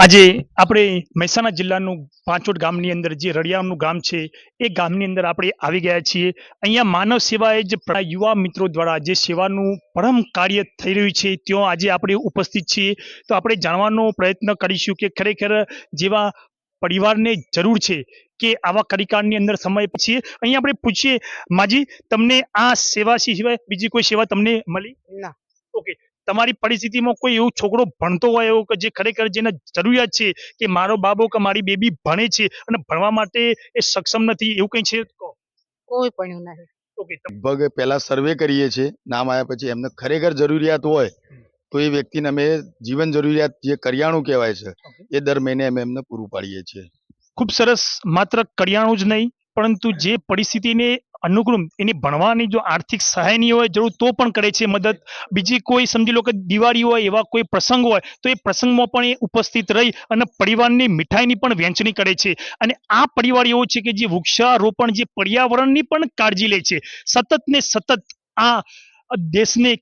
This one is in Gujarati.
આજે આપણે મહેસાણા જિલ્લાનું પાંચોટ ગામની અંદર જે રળિયામનું ગામ છે, એ ગામની અંદર આપણે આવી ગયા છીએ. અહીંયા માનવ સેવા એ જ યુવા મિત્રો દ્વારા જે સેવાનું પરમ કાર્ય થઈ રહ્યું છે, ત્યાં આજે આપણે ઉપસ્થિત છીએ. તો આપણે જાણવાનો પ્રયત્ન કરીશું કે ખરેખર જેવા પરિવારને જરૂર છે કે આવા કરિકારની અંદર સમય પછી. અહીંયા આપણે પૂછીએ, માજી, તમને આ સેવા સિવાય બીજી કોઈ સેવા તમને મળી? ના. તમારી પરિસ્થિતિમાં કોઈ એવો છોકરો ભણતો હોય એવો કે જે ખરેખર જેને જરૂરિયાત છે કે મારો બાબો કે મારી બેબી ભણે છે અને ભણવા માટે એ સક્ષમ નથી એવું કંઈ છે? કોઈ પણ નહીં લગભગ પહેલા સર્વે કરીએ છીએ નામ આવ્યા પછી એમને ખરેખર જરૂરિયાત હોય તો એ વ્યક્તિને અમે જીવન જરૂરિયાત જે કરિયાણું કહેવાય છે એ દર મહિને અમે એમને પૂરું પાડીએ છીએ. ખૂબ સરસ માત્ર કરિયાણું જ નહીં પરંતુ જે પરિસ્થિતિને અનુકૂળ, એની ભણવાની જો આર્થિક સહાયની હોય, જરૂર તો પણ કરે છે મદદ. બીજી કોઈ સમજી લો કે દિવાળી હોય, એવા કોઈ પ્રસંગ હોય, તો એ પ્રસંગમાં પણ એ ઉપસ્થિત રહી અને પરિવારની મીઠાઈની પણ વહેંચણી કરે છે. અને આ પરિવાર એવો છે કે જે વૃક્ષારોપણ, જે પર્યાવરણની પણ કાળજી લે છે. સતત ને સતત આ દેશને